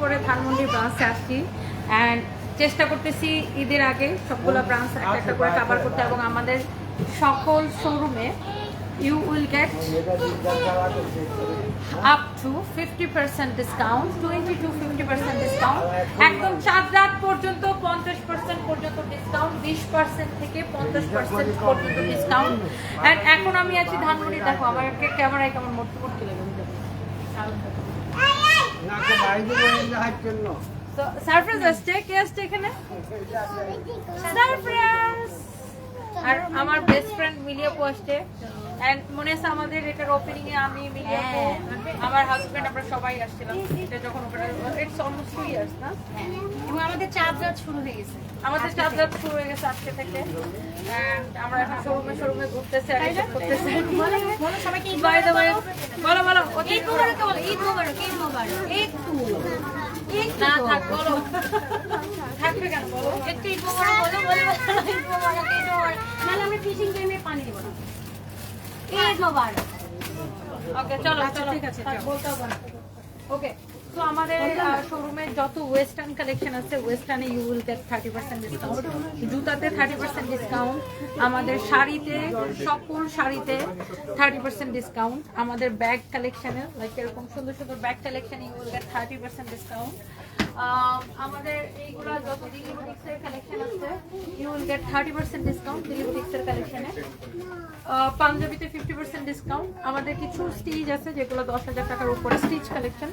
করে ধানমন্ডির ব্রাঞ্চে আসছি। অ্যান্ড চেষ্টা করতেছি ঈদের আগে সবগুলো ব্রাঞ্চ একটা একটা করে কাভার করতে এবং আমাদের সকল শোরুমে you will get up to fifty percent discount twenty two fifty percent discount একদম চার রাত পর্যন্ত পঞ্চাশ পার্সেন্ট পর্যন্ত ডিসকাউন্ট বিশ পার্সেন্ট থেকে পঞ্চাশ পার্সেন্ট পর্যন্ত ডিসকাউন্ট অ্যান্ড এখন আমি আছি ধানমন্ডি দেখো, আমার ক্যামেরায় কেমন নাকে বাইরে বলে হাঁটছেন না তো সারপ্রাইজ আসছে কে আসছে এখানে? সারপ্রাইজ আর আমার বেস্ট ফ্রেন্ড মিলিয়াপু আসছে এন্ড মনে আছে আমাদের এটার ওপেনিং এ আমি মিলিয়াপু আমার হাজবেন্ড আমরা সবাই আসছিলাম। এটা যখন ইটস অলমোস্ট টু ইয়ার্স না? এবং আমাদের চাঁদ রাত শুরু হয়ে গেছে। আমাদের চাপ রাত শুরু হয়ে গেছে আজকে থেকে। And আমরা এখন শোরুমে শোরুমে ঘুরতেছি আর এসব করতেছি। বলো সবাইকে ঈদ way, বলো। বলো ঈদ মোবারক বলো ঈদ মোবারক ঈদ মোবারক একটু না থাক বলো। থাকবে কেন বলো? একটু ঈদ মোবারক বলো বলো বলো, ঈদ মোবারক ঈদ মোবারক নাহলে আমরা ফিশিং টাইমে পানি দেবো না। ঈদ মোবারক ওকে চলো চলো ঠিক আছে, বলতে হবে ওকে তো আমাদের শোরুমে যত ওয়েস্টার্ন কালেকশন আছে ওয়েস্টার্নে you will get thirty percent discount জুতাতে thirty percent discount আমাদের শাড়িতে, সকল শাড়িতে থার্টি পার্সেন্ট ডিসকাউন্ট আমাদের ব্যাগ কালেকশনে লাইক এরকম সুন্দর সুন্দর bag collection you will get thirty percent discount আমাদের এইগুলা যত দিলি বুটিক্সের কালেকশন আছে you will get thirty percent discount কালেকশনে পাঞ্জাবিতে ফিফটি পার্সেন্ট ডিসকাউন্ট আমাদের কিছু স্টিচ আছে যেগুলো দশ হাজার টাকার উপরে স্টিচ কালেকশন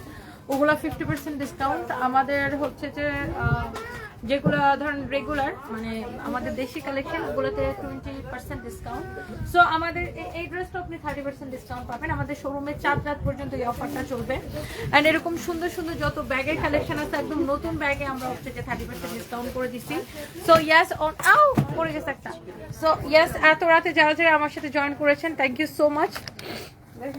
ওগুলো ফিফটি পার্সেন্ট ডিসকাউন্ট আমাদের হচ্ছে যে যেগুলো ধরেন রেগুলার মানে আমাদের দেশি কালেকশন ওগুলোতে টোয়েন্টি পার্সেন্ট ডিসকাউন্ট সো আমাদের এই- ড্রেসটা আপনি থার্টি পার্সেন্ট ডিসকাউন্ট পাবেন। আমাদের শোরুমে চার রাত পর্যন্ত এই অফারটা চলবে। অ্যান্ড এরকম সুন্দর সুন্দর যত ব্যাগের কালেকশন আছে, একদম নতুন ব্যাগে আমরা হচ্ছে যে থার্টি পার্সেন্ট ডিসকাউন্ট করে দিচ্ছি। সো ইয়াস অন আও পড়ে গেছে একটা। সো ইয়াস এত রাতে যারা যারা আমার সাথে জয়েন করেছেন থ্যাংক ইউ সো মাচ এই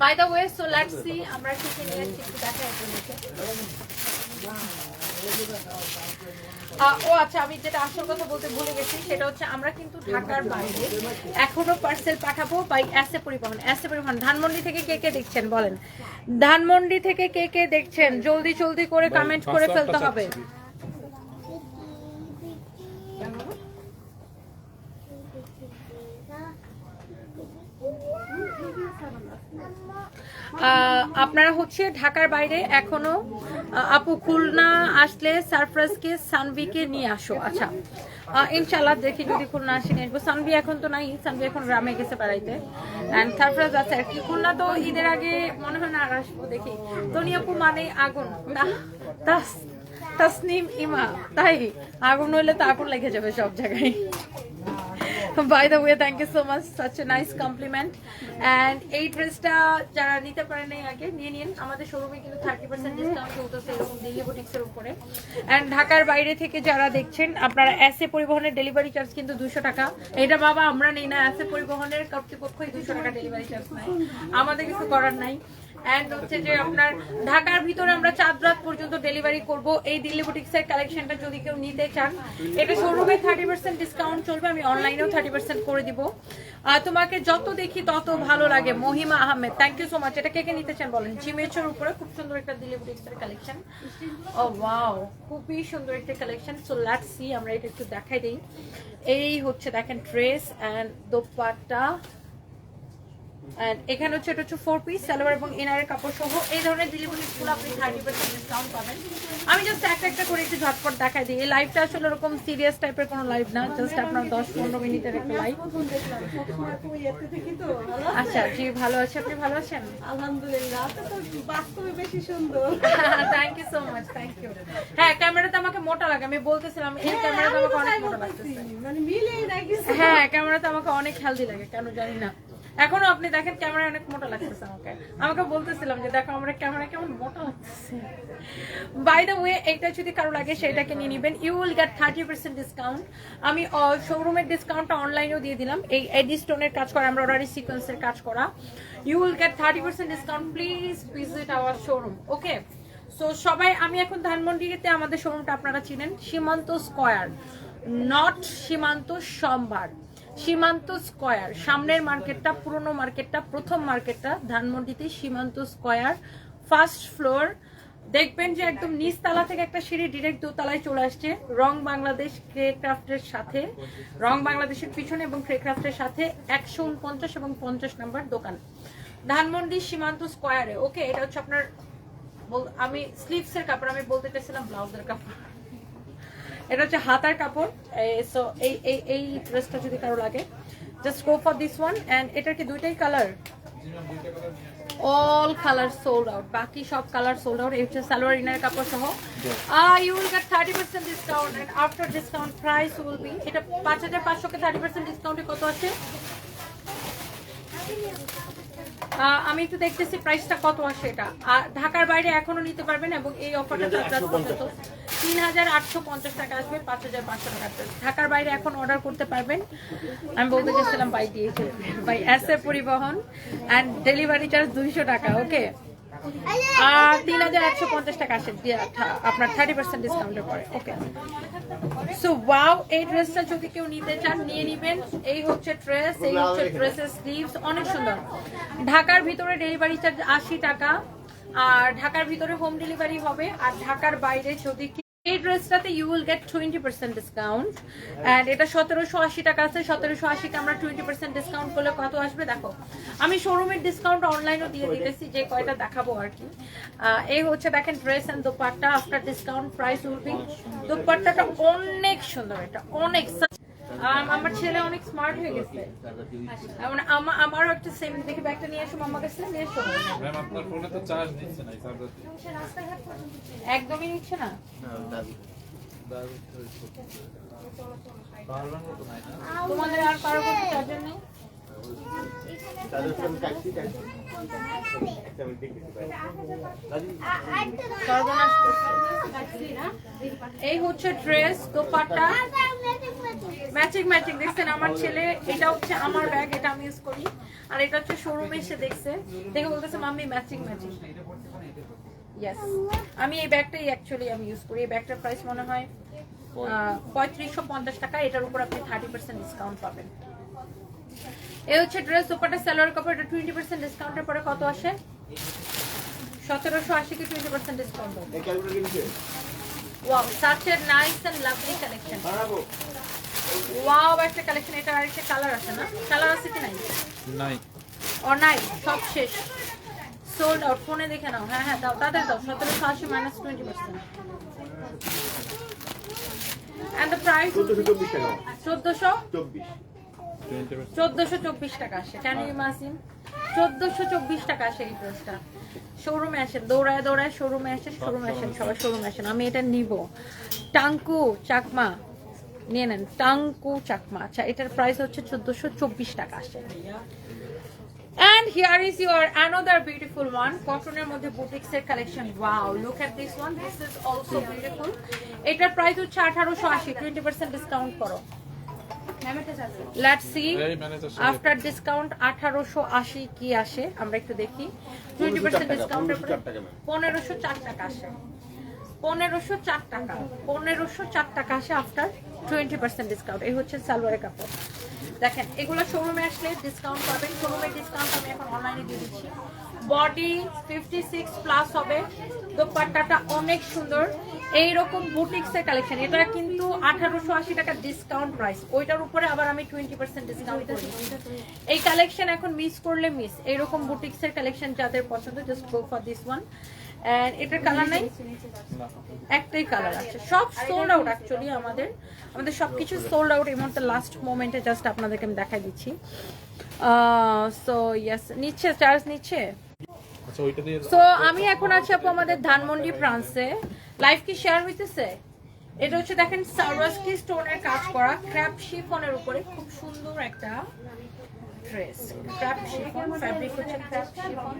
by the way so let's see আমরা কি কি নিয়ে একটু দেখাই ও আচ্ছা আমি যেটা আসল কথা বলতে ভুলে গেছি সেটা হচ্ছে আমরা কিন্তু ঢাকার বাইরে এখনও পার্সেল পাঠাবো বাই এসে পরিবহন। এসে পরিবহন ধানমন্ডি থেকে কে কে দেখছেন বলেন। ধানমন্ডি থেকে কে কে দেখছেন? জলদি জলদি করে কমেন্ট করে ফেলতে হবে। আপনারা হচ্ছে ঢাকার বাইরে এখনও আপু খুলনা আসলে সারফরাজকে সানভিকে নিয়ে আসো। আচ্ছা ইনশাল্লাহ দেখি যদি খুলনা আসি নিয়ে আসব। সানভি এখন তো নাই, সানভি এখন গ্রামে গেছে বেড়াইতে। অ্যান্ড সারফরাজ আছে আর কি। খুলনা তো ঈদের আগে মনে হয় না আর আসব, দেখি। তনি আপু মানে আগুন। তাসনিম ইমা। তাই, আগুন হইলে তো আগুন লেগে যাবে সব জায়গায়। By the way thank you so much such a nice compliment and এই ড্রেসটা যারা নিতে পারেন এই আগে, নিয়ে নিন। আমাদের শোরুমে কিন্তু থার্টি পার্সেন্ট ডিসকাউন্ট চলতেছে এরকম দিল্লি বুটিক্সের উপরে। অ্যান্ড ঢাকার বাইরে থেকে যারা দেখছেন, আপনারা এসে পরিবহনের ডেলিভারি চার্জ কিন্তু দুশো টাকা। এটা বাবা, আমরা নেই না। এসে পরিবহনের কর্তৃপক্ষই দুশো টাকা ডেলিভারি চার্জ নাই আমাদের কিছু করার নাই। অ্যান্ড হচ্ছে যে আপনার ঢাকার ভিতরে আমরা চার রাত পর্যন্ত ডেলিভারি করব। এই দিল্লি বুটিক্সের কালেকশনটা যদি কেউ নিতে চান, এটা শোরুমে থার্টি পার্সেন্ট ডিসকাউন্ট চলবে, আমি অনলাইনেও থার্টি পার্সেন্ট করে দিব। তোমাকে যত দেখি তত ভালো লাগে, Mahima Ahmed. Thank you so much এটা কে কে নিতে চান বলেন? জিমেচের উপরে খুব সুন্দর একটা দিল্লি বুটিক্সের কালেকশন ও ওয়াও খুবই সুন্দর একটা কালেকশন সো লেটস সি আমরা এটা একটু দেখাই দিই। এই হচ্ছে দেখেন ড্রেস অ্যান্ড And এখানে হচ্ছে এটা হচ্ছে ফোর পিস সালোয়ার এবং ইনারের কাপড় সহ এই ধরনের ডেলিভারি ফুল আপনি থার্টি পার্সেন্ট ডিসকাউন্ট পাবেন। আমি জাস্ট একটা একটা করে একটু ঝটপট দেখাই দিই। এই লাইভটা আসলে ওরকম সিরিয়াস টাইপের কোনো লাইভ না জাস্ট আপনার দশ পনেরো মিনিটের একটা লাইভ আচ্ছা জি ভালো আছে। আপনি ভালো আছেন? আলহামদুলিল্লাহ বাস্তবে বেশি সুন্দর। Thank you so much thank you হ্যাঁ ক্যামেরাতে আমাকে মোটা লাগে আমি বলতেছিলাম এই ক্যামেরাতে আমাকে অনেক মোটা লাগতেছে। মানে হ্যাঁ ক্যামেরাতে আমাকে অনেক হেলদি লাগে কেন জানি না। এখনও আপনি দেখেন ক্যামেরায় অনেক মোটা লাগতেছে আমাকে। আমাকে বলতেছিলাম যে দেখো আমার ক্যামেরা কেমন মোটা লাগতেছে। বাই দ্য ওয়ে এইটা যদি কারও লাগে সেটাকে নিয়ে নেবেন। You will get thirty percent discount আমি শোরুমের ডিসকাউন্টটা অনলাইনেও দিয়ে দিলাম। এই এডি স্টোনের কাজ করা এমব্রয়ডারি সিকোয়েন্সের কাজ করা। You will get thirty percent discount please visit our showroom okay so সবাই, আমি এখন ধানমন্ডিতে, আমাদের শোরুমটা আপনারা চিনেন। সীমান্ত স্কয়ার নট সীমান্ত সোমবার সীমান্ত স্কয়ার, সামনের মার্কেটটা, পুরনো মার্কেটটা, প্রথম মার্কেটটা, ধানমন্ডিতে সীমান্ত স্কয়ার, ফার্স্ট ফ্লোর। দেখবেন যে একদম নিচ তালা থেকে একটা সিঁড়ি ডিরেক্ট দোতলায় চলে আসছে। রং বাংলাদেশ ক্রে ক্রাফটের সাথে, রং বাংলাদেশের পিছনে এবং ক্রে ক্রাফটের সাথে একশো উনপঞ্চাশ এবং পঞ্চাশ নাম্বার দোকান। ধানমন্ডি সীমান্ত স্কয়ারে, ওকে, এটা হচ্ছে আপনার আমি স্লিভস এর কাপড়, আমি বলতে চাইছিলাম ব্লাউজের কাপড়। এটা হচ্ছে হাতার কাপড়। সো এই এই এই ড্রেসটা যদি কারও লাগে just go for this one and এটার কি দুইটাই colour all colour sold out বাকি সব কালার সোল্ড আউট এই হচ্ছে সালোয়ার ইনার কাপড় সহ। You will get thirty percent discount and after discount price will be এটা পাঁচ হাজার পাঁচশোকে থার্টি পার্সেন্ট ডিসকাউন্টে কত আছে? আমি তো দেখতেছি প্রাইসটা কত আসে এটা। আর ঢাকার বাইরে এখনও নিতে পারবেন এবং এই অফারটা পর্যন্ত তিন হাজার আটশো পঞ্চাশ টাকা আসবে পাঁচ হাজার পাঁচশো টাকা ঢাকার বাইরে এখন অর্ডার করতে পারবেন। আমি বলতে চাইছিলাম বাই দিয়ে বাই এস এ পরিবহন অ্যান্ড ডেলিভারি চার্জ দুইশো টাকা ওকে সো এই ড্রেসটা যদি কেউ নিতে চান, নিয়ে নিবেন। এই হচ্ছে ড্রেস এই হচ্ছে ড্রেসের অনেক সুন্দর। ঢাকার ভিতরে ডেলিভারি চার্জ আশি টাকা, আর ঢাকার ভিতরে হোম ডেলিভারি হবে, আর ঢাকার বাইরে যদি এই ড্রেসটাতে you will get twenty percent discount and এটা সতেরোশো আশি টাকা আছে। সতেরোশো আশিকে আমরা টোয়েন্টি পার্সেন্ট ডিসকাউন্ট করলে কত আসবে? দেখো, আমি শোরুমের ডিসকাউন্ট অনলাইনও দিয়ে দিতেছি, যে কয়টা দেখাবো আর কি। এই হচ্ছে দেখেন dress and dupatta. After discount price will be দোপাট্টাটা অনেক সুন্দর, এটা অনেক আমার ছেলে অনেক স্মার্ট হয়ে গেছে। মানে আমা- আমারও একটা সেম দেখি ব্যাগটা নিয়ে এসো মাম্মা কাছে নিয়ে এসো। ম্যাম আপনার ফোনে তো চার্জ নিচ্ছে না একদমই নিচ্ছে না। তোমাদের আর কারও কোনো চার্জার নেই? এই হচ্ছে ড্রেস দোপাট্টা। ম্যাচিং ম্যাচিং দেখছেন আমার ছেলে এটা হচ্ছে আমার ব্যাগ এটা আমি ইউজ করি। আর এটা হচ্ছে শোরুমে এসে দেখছে। দেখে বলতেছে মাম্মি ম্যাচিং ম্যাচিং ইয়েস আমি এই ব্যাগটাই অ্যাকচুয়ালি আমি ইউজ করি। এই ব্যাগটার প্রাইস মনে হয় পঁয়ত্রিশশো পঞ্চাশ টাকা। এটার উপর আপনি থার্টি পার্সেন্ট ডিসকাউন্ট পাবেন। এই হচ্ছে ড্রেস দোপাটা সালোয়ার কাপড় এটা টোয়েন্টি পার্সেন্ট ডিসকাউন্টের পরে কত আসে? সতেরোশো আশি কি twenty percent discount wow such a nice and lovely collection wow একটা কালেকশন এটা আরেকটা কালার আছে না? কালার আছে কি নাই? নাই। ও নাই সব শেষ। সোল্ড আউট ফোনে দেখে নাও। হ্যাঁ হ্যাঁ দাও তাদের দাও সতেরোশো আশি minus twenty percent and the price চোদ্দশো চোদ্দশো? চব্বিশ। টাকা আসে। ক্যান ইউ ইমাজিন চোদ্দশো চব্বিশ টাকা আসে এই ড্রেসটা শোরুমে আসেন দৌড়ায় দৌড়ায় শোরুমে আসেন শোরুমে আসেন সবাই শোরুমে আসেন। আমি এটা নিব। টাঙ্কু চাকমা নিয়ে নেন টাঙ্কু চাকমা। আচ্ছা এটার প্রাইস হচ্ছে চোদ্দশো চব্বিশ টাকা আসে And here is your another beautiful one. কটনের মধ্যে বুটিক্স এর collection wow look at this one this is also beautiful এটার প্রাইস হচ্ছে আঠারোশো আশি টোয়েন্টি পার্সেন্ট ডিসকাউন্ট করো। লেটস সি আফটার ডিসকাউন্ট আঠারোশো আশি কি আসে? আমরা একটু দেখি। টোয়েন্টি পার্সেন্ট ডিসকাউন্টের পরে পনেরোশো চার টাকা আসে। পনেরোশো চার টাকা পনেরোশো চার টাকা আসে আফটার টোয়েন্টি পার্সেন্ট ডিসকাউন্ট এই হচ্ছে সালোয়ারের কাপড়। দেখেন, এগুলো শোরুমে আসলে ডিসকাউন্ট পাবেন শোরুমের ডিসকাউন্ট আমি এখন অনলাইনে দিয়ে দিচ্ছি। বডি ফিফটি সিক্স প্লাস হবে, দোপাট্টাটা অনেক সুন্দর। এইরকম বুটিক্সের কালেকশন এটা কিন্তু আঠারোশো আশি টাকা ডিসকাউন্ট প্রাইস ওইটার উপরে আবার আমি টোয়েন্টি পার্সেন্ট ডিসকাউন্ট করি। এই কালেকশন এখন মিস করলে মিস এইরকম বুটিক্সের কালেকশন যাদের পছন্দ just go for this one and এটার কালার নাই? একটাই কালার আছে। সব সোল্ড আউট অ্যাকচুয়ালি আমাদের। আমাদের সবকিছু সোল্ড আউট এই মুহূর্তে লাস্ট মোমেন্টে জাস্ট আপনাদেরকে আমি দেখাই দিচ্ছি। সো ইয়েস নিচ্ছে চার্জ নিচ্ছে? আচ্ছা সো আমি এখন আছি আপু আমাদের ধানমন্ডি ফ্রান্সে লাইভ কি শেয়ার হইতেছে? এটা হচ্ছে দেখেন সার্ভাসকি স্টোনের কাজ করা ক্র্যাপ শিফনের উপরে। খুব সুন্দর একটা ড্রেস ক্র্যাপ শিফন ফ্যাব্রিক হচ্ছে ক্র্যাপ শিফন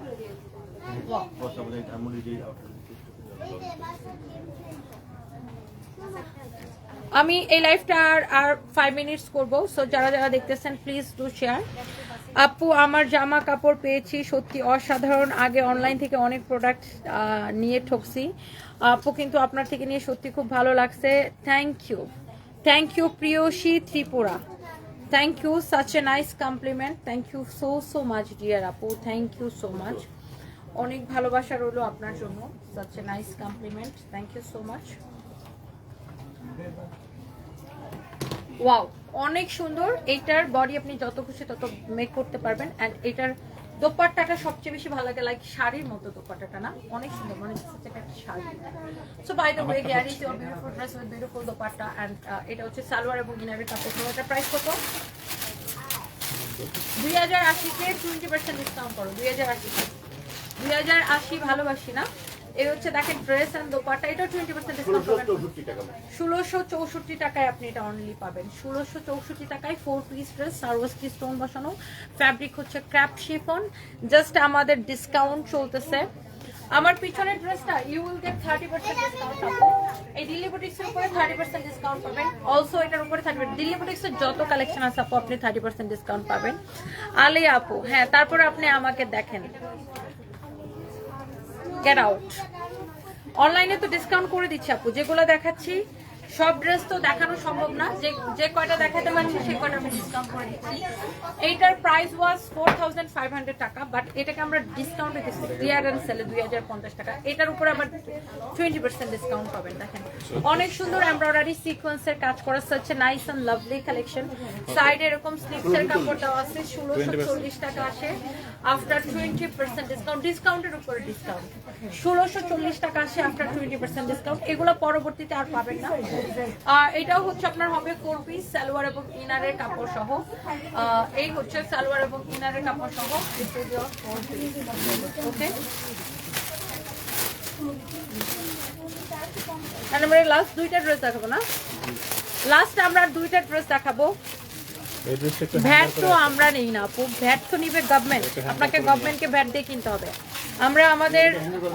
আমি এই লাইভটা আর আর ফাইভ মিনিটস করব। সো যারা যারা দেখতেছেন প্লিজ ডু শেয়ার আপু, আমার জামা কাপড় পেয়েছি, সত্যি অসাধারণ। আগে অনলাইন থেকে অনেক প্রোডাক্ট নিয়ে ঠকছি। আপু, কিন্তু আপনার থেকে নিয়ে সত্যি খুব ভালো লাগছে। Thank you thank you Priyasi Tripura. Thank you such a nice compliment thank you so so much dear আপু। থ্যাংক ইউ সো মাচ অনেক ভালোবাসা রইল আপনার জন্য। Such a nice compliment thank you so much wow অনেক সুন্দর। এইটার body আপনি যত খুশি তত মেক করতে পারবেন। অ্যান্ড এটার দোপাট্টাটা সবচেয়ে বেশি ভালো লাগে লাইক শাড়ির মতো দোপাট্টাটা না? অনেক সুন্দর মানে হচ্ছে একটা sari. So by the way here is your beautiful dress with beautiful dupatta and এটা হচ্ছে সালোয়ার এবং ইনারের কাপড়। সহ এটার প্রাইস কত দুই হাজার আশিকে টোয়েন্টি পার্সেন্ট ডিসকাউন্ট করো দুই হাজার আশিকে। দুই হাজার আশি ভালোবাসি না। এই হচ্ছে দেখেন ড্রেস অ্যান্ড দোপাট্টা এটা টোয়েন্টি পার্সেন্ট ডিসকাউন্ট ষোলোশো চৌষট্টি টাকায় আপনি এটা অনলি পাবেন। ষোলোশো চৌষট্টি টাকায় ফোর পিস ড্রেস স্টোন বসানো। ফ্যাব্রিক হচ্ছে ক্র্যাপ শিফন জাস্ট আমাদের ডিসকাউন্ট চলতেছে। আমার পিছনের ড্রেসটা you will get thirty percent discount এই দিল্লি বুটিক্সের উপরে থার্টি পার্সেন্ট ডিসকাউন্ট পাবেন। অলসো এটার উপরে থার্টি দিল্লি বুটিক্সের যত কালেকশন আছে আপু আপনি থার্টি পার্সেন্ট ডিসকাউন্ট পাবেন। আলে আপু হ্যাঁ তারপরে আপনি আমাকে দেখেন। গেট আউট অনলাইনে তো ডিসকাউন্ট করে দিচ্ছি আপু যেগুলো দেখাচ্ছি সব ড্রেস তো দেখানো সম্ভব না। যে কয়টা দেখাতে পারছি সেই কয়টা আমি ডিসকাউন্ট করে দিচ্ছি। এইটার প্রাইস ওয়াজ ফোর থাউজেন্ড টাকা বাট এটাকে আমরা ডিসকাউন্টে দিচ্ছি। ক্লিয়ারেন্স সেলে দুই হাজার পঞ্চাশ টাকা। এটার উপরে আবার টোয়েন্টি পার্সেন্ট ডিসকাউন্ট পাবেন, দেখেন। অনেক সুন্দর এমব্রয়ডারি সিকোয়েন্সের কাজ করা হচ্ছে নাইস অ্যান্ড লাভলি কালেকশন সাইডে এরকম স্লিপসের কাপড় দেওয়া আছে, ষোলোশো টাকা আসে। আফটার টোয়েন্টি পার্সেন্ট ডিসকাউন্ট ডিসকাউন্টের উপরে ডিসকাউন্ট ষোলোশো টাকা আসে আফটার টোয়েন্টি পার্সেন্ট ডিসকাউন্ট এগুলো পরবর্তীতে আর পাবেন না। আর এটাও হচ্ছে আপনার হবে ফোর পিস সালোয়ার এবং ইনারের কাপড় সহ। এই হচ্ছে সালোয়ার এবং ইনারের কাপড় সহ। ওকে আমরা লাস্ট দুইটা ড্রেস দেখাবো না? লাস্ট আমরা দুইটা ড্রেস দেখাবো। ভ্যাট তো আমরা নেই না আপু। ভ্যাট তো নিবে গভর্নমেন্ট আপনাকে গভর্নমেন্টকে ভ্যাট দিয়ে কিনতে হবে। আমরা আমাদের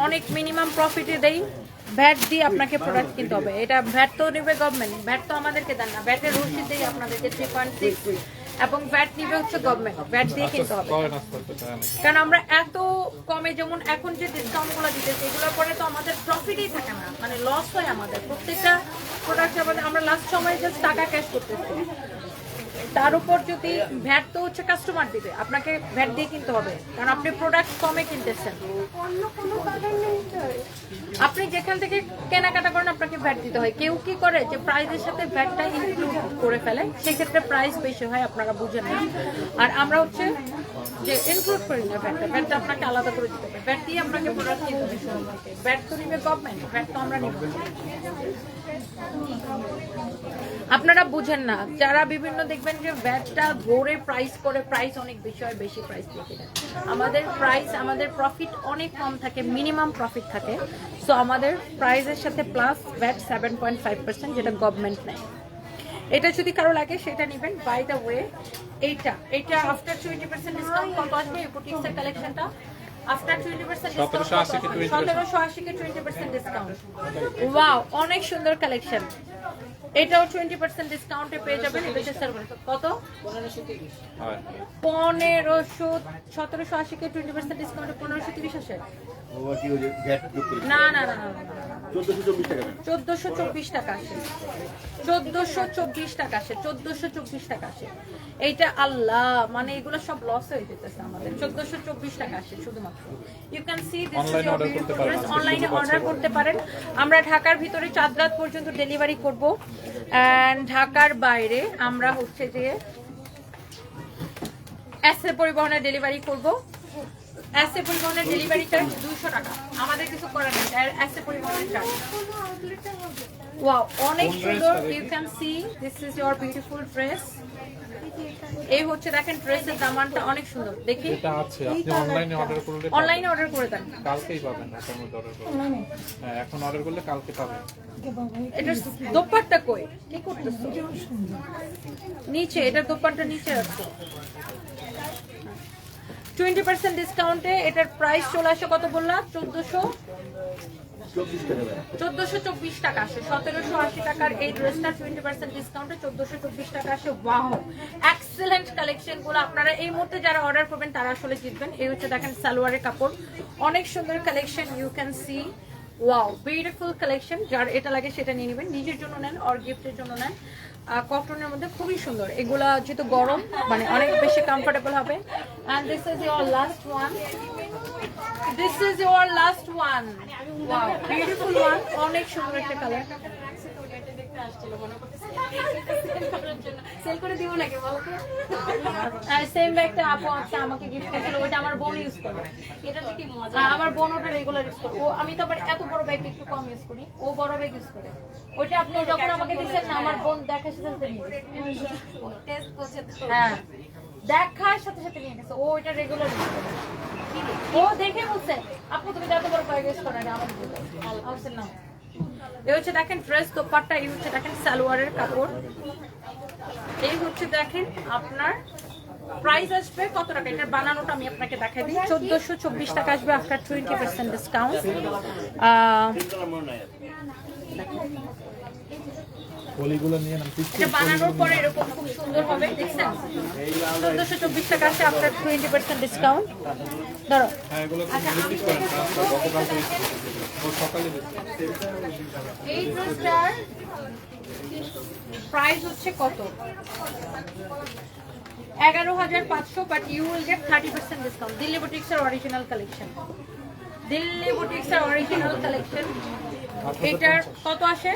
অনেক মিনিমাম প্রফিটে দেই। ভ্যাট দিয়ে আপনাকে প্রোডাক্ট কিনতে হবে। এটা ভ্যাট তো নিবে গভর্নমেন্ট ভ্যাট তো আমাদেরকে দেন না। ভ্যাটের রসিদ দেই আপনাদেরকে থ্রি পয়েন্ট সিক্স এবং ভ্যাট নিবে হচ্ছে গভর্নমেন্ট ভ্যাট দিয়ে কিনতে হবে। কারণ আমরা এত কমে যেমন এখন যে ডিসকাউন্টগুলো দিতেছি এগুলোর পরে তো আমাদের প্রফিটই থাকে না। মানে লস হয় আমাদের। প্রত্যেকটা প্রোডাক্ট আমাদের আমরা লাস্ট সময় জাস্ট টাকা ক্যাশ করতেছি। তার উপর যদি ভ্যাট তো হচ্ছে কাস্টমার দিবে, আপনাকে ভ্যাট দিয়ে কিনতে হবে, কারণ আপনি প্রোডাক্ট কমে কিনতেছেন। আপনি যেখান থেকে কেনাকাটা করেন, আপনাকে ভ্যাট দিতে হয়। কেউ কি করে যে প্রাইসের সাথে ভ্যাটটা ইনক্লুড করে ফেলে, সেক্ষেত্রে প্রাইস বেশি হয়, আপনারা বুঝে নেন আর আমরা হচ্ছে যে ইনক্লুড করি না ভ্যাটটা ভ্যাটটা আপনাকে আলাদা করে দিতে হবে। ভ্যাট দিয়ে আপনাকে প্রোডাক্ট কিনতে হবে। ভ্যাট তো নিবে গভর্নমেন্ট ভ্যাট তো আমরা নিব। না। আপনারা বুঝেন না, যারা বিভিন্ন দেখবেন যে ভ্যাটটা ধরে প্রাইস করে প্রাইস অনেক বেশি হয়, বেশি প্রাইস দিয়ে কিনে আমাদের প্রাইস আমাদের প্রফিট অনেক কম থাকে মিনিমাম প্রফিট থাকে। সো আমাদের প্রাইসের সাথে plus VAT seven point five percent যেটা গভর্নমেন্ট নেয়। এটা যদি কারও লাগে, সেটা নেবেন। বাই দ্য ওয়ে এইটা এটা আফটার টোয়েন্টি পার্সেন্ট ডিসকাউন্ট কত আসবে? বুটিক্সের কালেকশনটা আফটার টোয়েন্টি পার্সেন্ট 1780 কে 20% সতেরোশো আশি কে টোয়েন্টি পার্সেন্ট ডিসকাউন্ট ওয়াও অনেক সুন্দর কালেকশন এটাও টোয়েন্টি পার্সেন্ট ডিসকাউন্টে পেয়ে যাবেন এটা হচ্ছে কত? হয়। পনেরোশো সতেরোশো আশি কে টোয়েন্টি পার্সেন্ট ডিসকাউন্টে পনেরোশো তিরিশ আসে? না না না না। চোদ্দশো চব্বিশ টাকা। আসে। চোদ্দশো চব্বিশ টাকা আসে চোদ্দশো চব্বিশ টাকা আসে। এইটা আল্লাহ মানে এগুলো সব লস হয়ে যেতেছে আমাদের। চোদ্দশো চব্বিশ টাকা আসে শুধুমাত্র। You can see Online order করতে পারেন। অনলাইনে অর্ডার করতে পারেন। আমরা ঢাকার ভিতরে চাঁদ রাত পর্যন্ত ডেলিভারি করব। অ্যান্ড ঢাকার বাইরে আমরা হচ্ছে যে এসএ পরিবহনের ডেলিভারি করব। এসএ পরিবহনের ডেলিভারি চার্জ দুশো টাকা। আমাদের কিছু করার নেই। এসএ পরিবহনের চার্জ ওয়াও অনেক সুন্দর। You can see this is your beautiful dress এই হচ্ছে দেখেন ড্রেসের দামানটা অনেক সুন্দর। দেখি। এটা আছে। আপনি অনলাইনে অর্ডার করলে অনলাইনে অর্ডার করে দেন। কালকেই পাবেন এখনও অর্ডার করলে হ্যাঁ এখন অর্ডার করলে কালকে পাবেন। এটা দোপাট্টা কই? কি করতেছো? নিচে এটা দোপাট্টা নিচে রাখছো টোয়েন্টি পার্সেন্ট ডিসকাউন্টে এটার প্রাইস চলে আসে কত বললা? চোদ্দশো? চোদ্দশো চব্বিশ টাকা আসে। সতেরোশো আশি টাকার এই ড্রেসটা টোয়েন্টি পার্সেন্ট ডিসকাউন্টে চোদ্দশো চব্বিশ টাকা আসে। ওয়াও এক্সেলেন্ট কালেকশনগুলো আপনারা এই মুহূর্তে যারা অর্ডার করবেন, তারা আসলে জিতবেন। এই হচ্ছে দেখেন সালোয়ারের কাপড়। অনেক সুন্দর collection you can see wow beautiful collection যার এটা লাগে সেটা নিয়ে নেবেন। নিজের জন্য নেন অর গিফটের জন্য নেন। কটনের মধ্যে খুবই সুন্দর। এগুলা যেহেতু গরম মানে অনেক বেশি কমফোর্টেবল হবে। And this is your last one this is your last one beautiful one অনেক সুন্দর একটা কালার সেল করে দিব নাকি বলো সেম ব্যাগটা আপু আজকে আমাকে গিফট করেছিল ওটা আমার বোন ইউজ করে। এটা কি মজা। আমার বোন ওটা রেগুলার ইউজ করে। ও আমি তো আবার এত বড় ব্যাগ একটু কম ইউজ করি। ও বড় ব্যাগ ইউজ করে। ওইটা আপনি যখন আমাকে দিচ্ছেন না আমার বোন দেখার সাথে টেস্ট করছে হ্যাঁ। দেখার সাথে সাথে নিয়ে গেছে ও ওইটা রেগুলার ইউজ করে। ও দেখে বলছে আপু তুমি এত বড় ব্যাগ ইউজ করো না আমার না। এই হচ্ছে দেখেন ড্রেস দোপাট্টা এই হচ্ছে দেখেন সালোয়ারের কাপড়। এই হচ্ছে দেখেন আপনার প্রাইস আসবে কত টাকা? এটার বানানোটা আমি আপনাকে দেখাই দিই। চোদ্দশো চব্বিশ টাকা আসবে আফটার টোয়েন্টি পার্সেন্ট ডিসকাউন্ট এটা বানানোর পরে এরকম খুব সুন্দর হবে দেখছেন? চোদ্দশো চব্বিশ টাকা আসছে আফটার টোয়েন্টি পার্সেন্ট ডিসকাউন্ট ধরো। এই ড্রেসটার প্রাইস হচ্ছে কত? এগারো হাজার পাঁচশো but you will get thirty percent discount Delhi বুটিক্সের অরিজিনাল কালেকশন দিল্লি বুটিক্সের অরিজিনাল কালেকশন এটার কত আসে?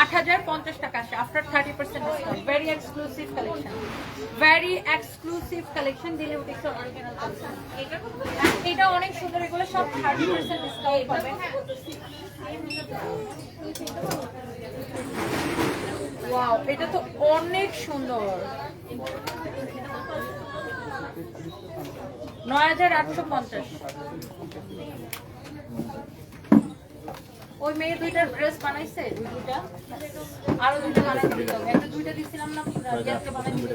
আট হাজার পঞ্চাশ টাকা আসে। After thirty percent discount very exclusive collection very exclusive collection original এটা অনেক সুন্দর এগুলো সব থার্টি পার্সেন্ট ডিসকাউন্ট পাবে। ওয়াও এটা তো অনেক সুন্দর। নয় হাজার আটশো পঞ্চাশ। ওই মেয়ে দুইটা ড্রেস বানাইছে দুই দুইটা আরও দুইটা বানাই দিতে হবে একটা দুইটা দিছিলাম না রিয়াজকে বানাই দিতে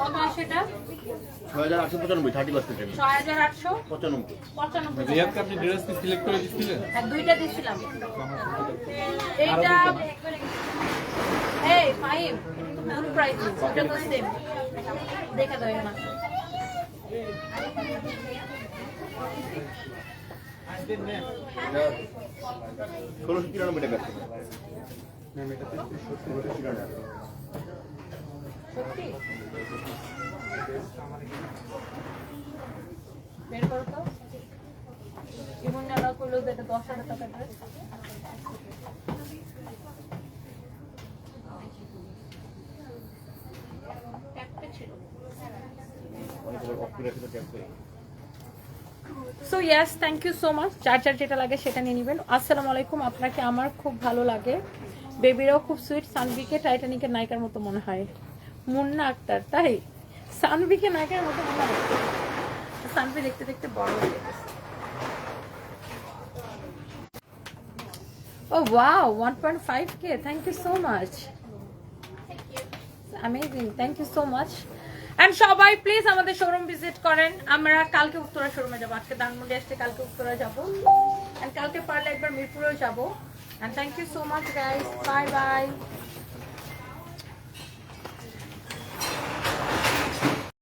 কত আসে এটা হ্যাঁ দুইটা দিছিলাম। এইটা এই ফাইভ ফুল প্রাইস ওটা তো সেম দেখে দাও মাত্র ষোলোশো তিরানব্বই টাকা বের দশ হাজার টাকা ড্রেস ছিল অনেক so yes thank you so much যার যার যেটা লাগে সেটা নিয়ে নেবেন। আসসালামু আলাইকুম। আপনাকে আমার খুব ভালো লাগে। বেবিরাও খুব সুইট সানভিকে টাইটানিকের নায়িকার মতো মনে হয়। মুন্না আক্তার, তাই? সানভিকে নায়িকার মতো মনে হয়। সানভি দেখতে দেখতে বড় হয়ে গেছে। ও wow one point five K thank you so much amazing thank you so much and সবাই প্লিজ আমাদের শোরুম ভিজিট করেন। আমরা কালকে উত্তরা শোরুমে যাব। আজকে ধানমন্ডি আসতে কালকে উত্তরা যাব। এন্ড কালকে পারলে একবার মিরপুরেও যাব। And thank you so much guys bye bye